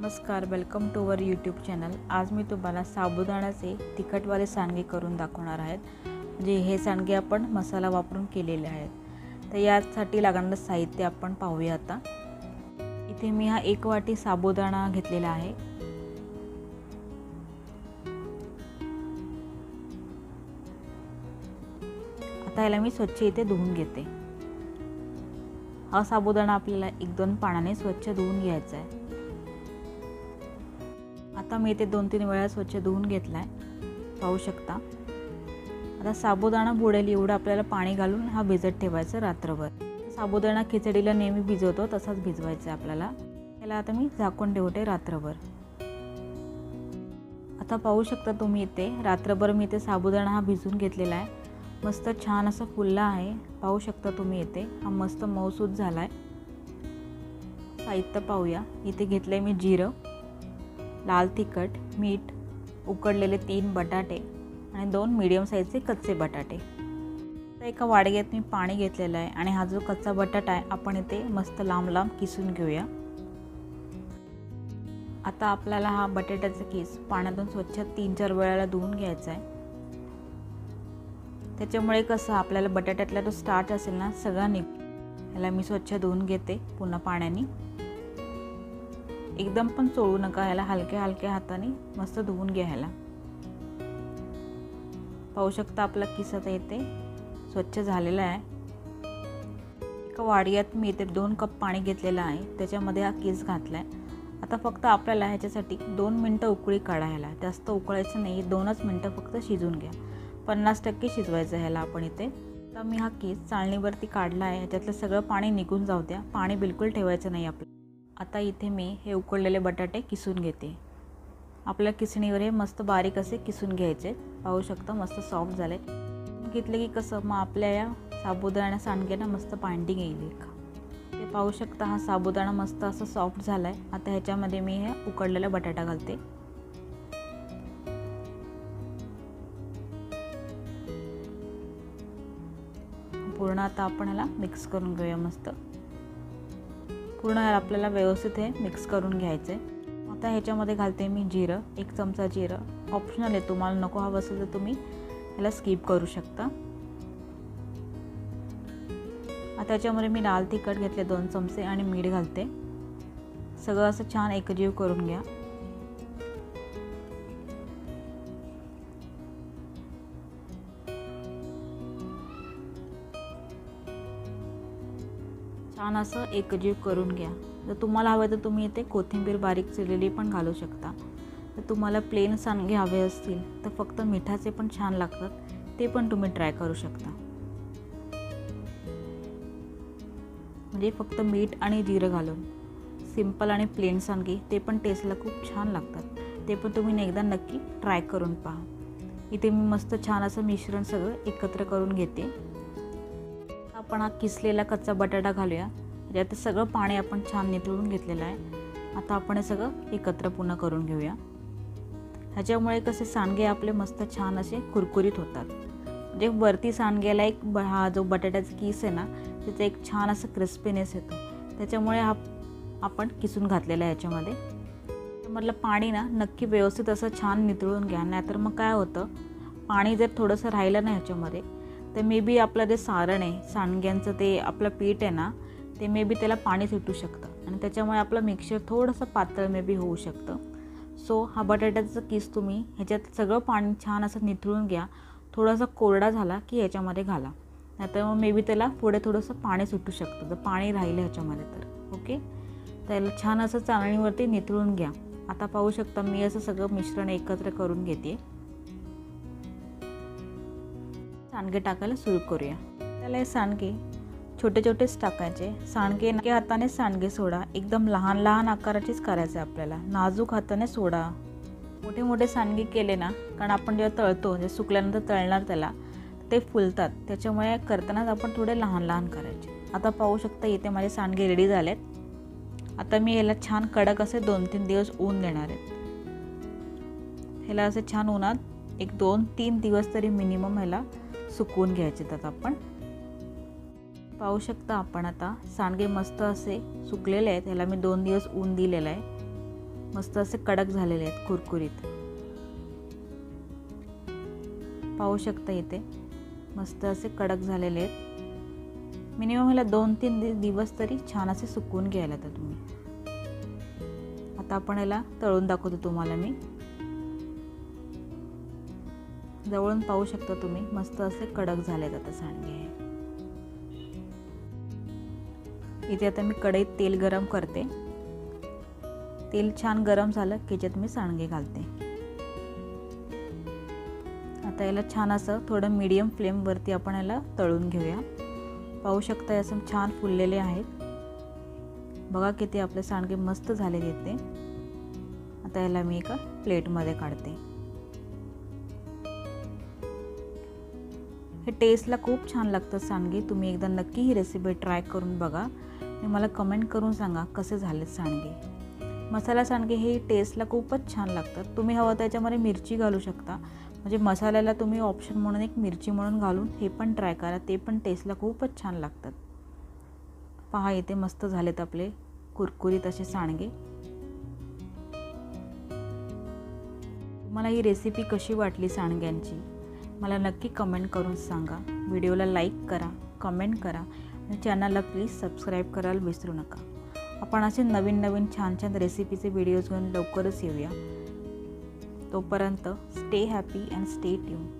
नमस्कार welcome to our YouTube channel आज मी तुम्हाला साबुदाण्याचे तिखटवाले सांडगे करून दाखवणार आहेत. जे हे सांडगे आपण मसाला वापरून केलेले आहेत. तर यासाठी लागणारं साहित्य आपण पाहूया आता. इथे मी हा एक वाटी साबुदाणा घेतलेला आहे. आता याला मी स्वच्छ इथे धुवून घेते. हा साबुदाणा आपल्याला एक दोन पाण्याने स्वच्छ धुवून घ्यायचा आहे. आता मी इथे दोन तीन वेळा स्वच्छ धुवून घेतला आहे पाहू शकता. आता साबुदाणा बुडेल एवढं आपल्याला पाणी घालून हा भिजत ठेवायचं रात्रभर. साबुदाणा खिचडीला नेहमी भिजवतो तसाच भिजवायचा आहे आपल्याला. त्याला आता मी झाकून ठेवते रात्रभर. आता पाहू शकता तुम्ही इथे रात्रभर मी इथे साबुदाणा हा भिजून घेतलेला आहे. मस्त छान असं फुलला आहे. पाहू शकता तुम्ही इथे हा मस्त मऊसूद झाला आहे साहित्य पाहूया. इथे घेतलं आहे मी जिरं. लाल तिखट मीठ उकडलेले तीन बटाटे आणि दोन मीडियम साईजचे कच्चे बटाटे. तर एका वाडग्यात मी पाणी घेतलेलं आहे आणि हा जो कच्चा बटाटा आहे आपण इथे मस्त लांब लांब किसून घेऊया. आता आपल्याला हा बटाट्याचा किस पाण्यातून स्वच्छ तीन चार वेळाला धुवून घ्यायचा आहे. त्याच्यामुळे कसं आपल्याला बटाट्यातला जो स्टार्च असेल ना सगळा निघ ह्याला मी स्वच्छ धुवून घेते पुन्हा पाण्याने. एकदम पण चोळू नका ह्याला हलक्या हलक्या हाताने मस्त धुवून घ्या ह्याला. पाहू शकता आपला किस आता इथे स्वच्छ झालेला आहे. एका वाडियात मी इथे दोन कप पाणी घेतलेलं आहे. त्याच्यामध्ये हा किस घातला आहे आता फक्त आपल्याला ह्याच्यासाठी दोन मिनटं उकळी काढायला जास्त उकळायचं नाही दोनच मिनटं फक्त शिजून घ्या. पन्नास टक्के शिजवायचं ह्याला आपण इथे. तर मी हा केस चाळणीवरती काढला आहे. ह्याच्यातलं सगळं पाणी निघून जाऊ द्या. पाणी बिलकुल ठेवायचं नाही आपलं आता इथे मी हे उकडलेले बटाटे किसून घेते. आपल्या किसणीवर हे मस्त बारीक असे किसून घ्यायचे. पाहू शकता मस्त सॉफ्ट झाले. घेतले की कसं मग आपल्या या साबुदाणा सांडग्याना मस्त पांडी येईल एक. ते पाहू शकता हा साबुदाणा मस्त असं सॉफ्ट झाला आहे आता ह्याच्यामध्ये मी हे उकडलेला बटाटा घालते. पूर्ण आता आपण ह्याला मिक्स करून घेऊया मस्त. पूर्ण आपल्याला व्यवस्थित हे मिक्स करून घ्यायचं. आहे आता ह्याच्यामध्ये घालते मी जिरं एक चमचा जिरं. ऑप्शनल आहे तुम्हाला नको हवं असेल तर तुम्ही ह्याला स्किप करू शकता. आता याच्यामध्ये मी लाल तिखट घेतले दोन चमचे आणि मीठ घालते. सगळं असं छान एकजीव करून घ्या. छान असं एकजीव करून घ्या. जर तुम्हाला हवं तर तुम्ही इथे कोथिंबीर बारीक चिरलेली पण घालू शकता. तर तुम्हाला प्लेन सांडगे हवे असतील तर फक्त मिठाचे पण छान लागतात. ते पण तुम्ही ट्राय करू शकता. म्हणजे फक्त मीठ आणि जिरं घालून. सिंपल आणि प्लेन सांडगे ते पण टेस्टला खूप छान लागतात. ते पण तुम्ही एकदा नक्की ट्राय करून पहा. इथे मी मस्त छान असं मिश्रण सगळं एकत्र करून घेते. आपण हा किसलेला कच्चा बटाटा घालूया. त्याच्यात सगळं पाणी आपण छान नितळून घेतलेलं आहे. आता आपण हे सगळं एकत्र पुन्हा करून घेऊया. ह्याच्यामुळे कसे सांडगे आपले मस्त छान असे कुरकुरीत होतात. म्हणजे वरती सांडग्याला एक ब हा जो बटाट्याचा किस आहे ना त्याचा एक छान असं क्रिस्पीनेस येतो. त्याच्यामुळे हा आपण किसून घातलेला आहे ह्याच्यामध्ये. म्हटलं पाणी ना नक्की व्यवस्थित असं छान नितळून घ्या. नाहीतर मग काय होतं पाणी जर थोडंसं राहिलं ना ह्याच्यामध्ये तर मे बी आपलं जे सारण आहे सांडग्यांचं ते आपलं पीठ आहे ना ते मे बी त्याला पाणी सुटू शकतं. आणि त्याच्यामुळे आपलं मिक्सर थोडंसं पातळ मे बी होऊ शकतं. सो हा बटाट्याचं किस तुम्ही ह्याच्यात सगळं पाणी छान असं निथळून घ्या. थोडासा कोरडा झाला की ह्याच्यामध्ये घाला. नाहीतर मग मे बी त्याला पुढे थोडंसं पाणी सुटू शकतं. जर पाणी राहिलं ह्याच्यामध्ये तर. ओके त्याला छान असं चाळणीवरती निथळून घ्या. आता पाहू शकता मी असं सगळं मिश्रण एकत्र करून घेते. सांडगे टाकायला सुरू करूया. त्याला हे सांडगे छोटे छोटेच टाकायचे. सांडगे नक्की हाताने सांडगे सोडा. एकदम लहान लहान आकाराचेच करायचे आपल्याला. नाजूक हाताने सोडा. मोठे मोठे सांडगे केले ना कारण आपण जेव्हा तळतो जे सुकल्यानंतर तळणार त्याला ते फुलतात. त्याच्यामुळे करतानाच आपण थोडे लहान लहान करायचे. आता पाहू शकता इथे माझे सांडगे रेडी झालेत. आता मी ह्याला छान कडक असे दोन तीन दिवस ऊन देणार आहेत ह्याला असे छान उन्हात एक दोन तीन दिवस तरी मिनिमम ह्याला सुकवून घ्यायचे त्यात आपण. पाहू शकता आपण आता सांडगे मस्त असे सुकलेले आहेत. ह्याला मी दोन दिवस ऊन दिलेलं आहे. मस्त असे कडक झालेले आहेत कुरकुरीत. पाहू शकता इथे मस्त असे कडक झालेले आहेत. मिनिमम ह्याला दोन तीन दिवस तरी छान असे सुकवून घ्यायला तर तुम्ही. आता आपण याला तळून दाखवतो तुम्हाला मी. जवळून पाहू शकता तुम्ही. मस्त असे कडक झालेत आता सांडगे हे. इथे आता मी कढईत तेल गरम करते. तेल छान गरम झालं की ज्यात मी सांडगे घालते. आता याला छान असं थोडं मीडियम फ्लेमवरती आपण याला तळून घेऊया. पाहू शकता असं छान फुललेले आहेत. बघा किती आपले सांडगे मस्त झाले येते आता याला मी एका प्लेटमध्ये काढते. हे टेस्टला खूप छान लागतं सांडगे. तुम्ही एकदा नक्की ही रेसिपी ट्राय करून बघा. आणि मला कमेंट करून सांगा कसे झाले सांडगे? मसाला सांडगे हे टेस्टला खूपच छान लागतात. तुम्ही हवं त्याच्यामध्ये मिरची घालू शकता. म्हणजे मसाल्याला तुम्ही ऑप्शन म्हणून एक मिरची म्हणून घालून हे पण ट्राय करा. ते पण टेस्टला खूपच छान लागतात. पहा इथे मस्त झालेत आपले कुरकुरीत असे सांडगे. मला ही रेसिपी कशी वाटली सांडग्यांची? मला नक्की कमेंट करून सांगा. व्हिडिओला लाईक करा कमेंट करा. आणि चॅनलला प्लीज सबस्क्राईब करायला विसरू नका. आपण असे नवीन नवीन छान छान रेसिपीचे व्हिडिओज घेऊन लवकरच येऊया. तोपर्यंत stay happy and stay tune